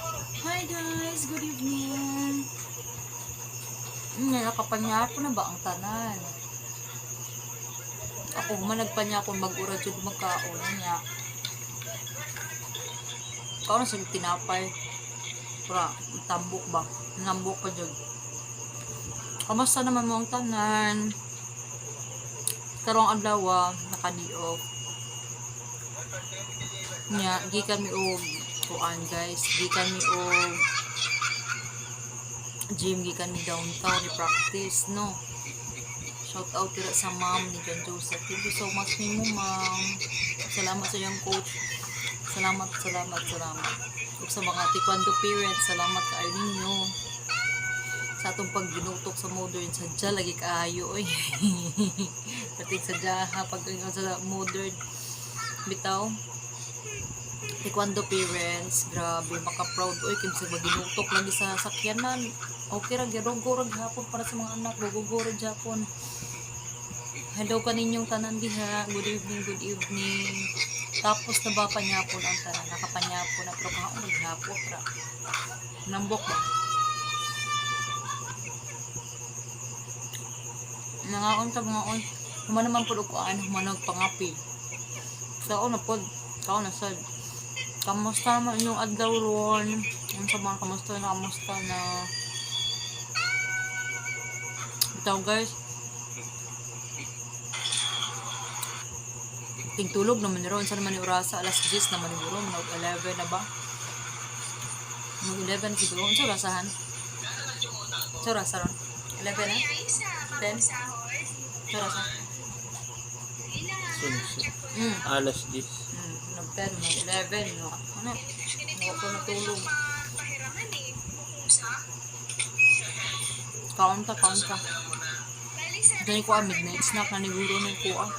Hi guys, good evening. Nakapanya ako na ba ang tanan? Ako managpanya ako mag-ura jud magkaon niya. Kaon sa tinapay. Pra, tambok ba? Nambok pa jud. Kamusta naman mo ang tanan? Karong adlaw ah, naka-off. Nya, gikan mi og kuan guys, gikan mi og gym gikan mi downtown ni practice no. Shout out tira sa mom ni John Joseph. Thank you so much ni mo ma'am. Salamat sa iyong coach. Salamat, salamat, salamat. Ug sa mga taekwondo parents, salamat kaayo ninyo. Sa atong pagginutok sa modern sadya lagi kaayo oy. Pati sadya ha pag sa modern bitaw taekwondo parents, grabe, maka-proud. Oy, kimsa maginutok lagi sa sakyanan. Okay ra, girugurag hapon para sa mga anak. Gugugurag hapon. Hello kaninyong tanan diha. Good evening, good evening. Tapos na ba panyapon ang tanan? Nakapanyapon na pero kaon maghapon ra. Nambok ba? Nangaon ta mga on. Human naman po ko ano, humanog pangapi. Sa na po, kaon na sad. Kamusta naman yung adlaw ron? Yung sa mga kamusta na kamusta na Ito guys Ting tulog naman ron Sa naman ni Urasa Alas 10 naman ni Buro Manog 11 na ba? Manog 11 siguro Sa urasahan? Sa urasa ron? 11 na? 10? Sa urasa? Sunset. Hmm Alas 10. Hmm, nag-10, nag-11, no? Ano? Hindi ko natulog. Kaunta, kaunta. Dahil ko ah, midnight snack na niguro ng ko ah.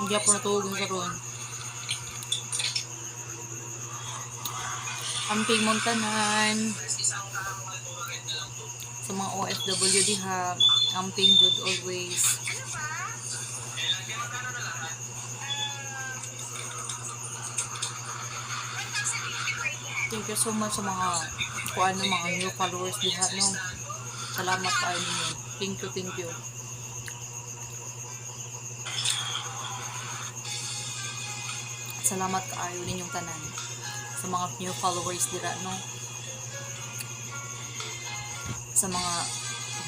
Hindi ako natulog sa ron. Amping Montanan. Sa mga OFW diha. Amping Jud always. Thank you so much sa mga kung ano mga new followers diha no. Salamat kayo ninyo. Thank you, thank you. Salamat kaayo ninyong tanan sa mga new followers dira no. Sa mga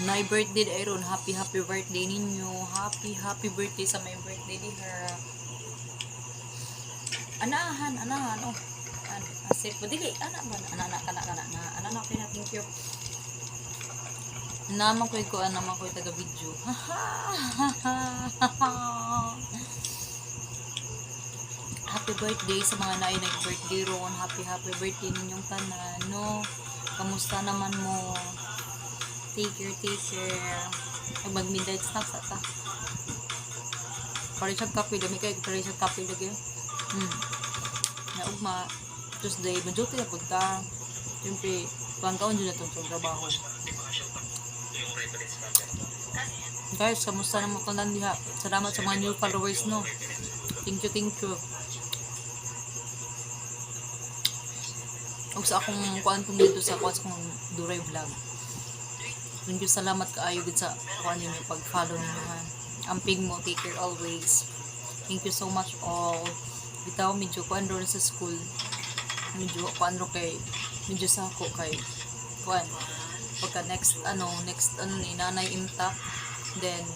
my birthday ayron happy happy birthday ninyo. Happy happy birthday sa my birthday diha. Anahan, anahan oh. An asip mo dili anak ba anak anak anak na anak na thank you. Naman ko ko naman ko taga video. happy birthday sa mga naay nag-birthday ron. Happy happy birthday ninyong tanan, no? Kamusta naman mo? Take care, take care. Ay, mag-midnight snacks ata. Pare siya kape, dami kayo pare siya kape lagi. Hmm. Na ugma, Tuesday, majuti na punta. Siyempre, pangkaon dyan na itong trabaho. Guys, kamusta naman ko diha? Salamat sa mga new followers, no? Thank you, thank you. Huwag sa akong kuan kong dito sa kuan sa akong Duray Vlog. Thank you, salamat kaayo gid sa kuan ninyo pag-follow ninyo ha. Amping mo, take care always. Thank you so much all. Bitaw, medyo kuan ron sa school. Medyo kuan ro kay, medyo sa ako kay, kuan. Pagka next, ano, next, ano ni, nanay imtak. Then,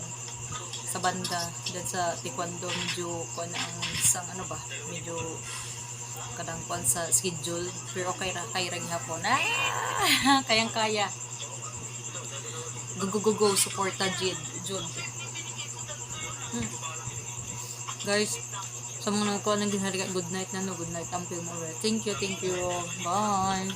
sa banda, then sa taekwondo, medyo kuan ang isang ano ba, medyo kadang kuan sa schedule pero okay ra kay rag hapon ah kayang kaya go go go go suporta Jid Jud hmm. guys sa mga nagkuha ng ginhalikan good night na no good night ampil mo thank you thank you. Bye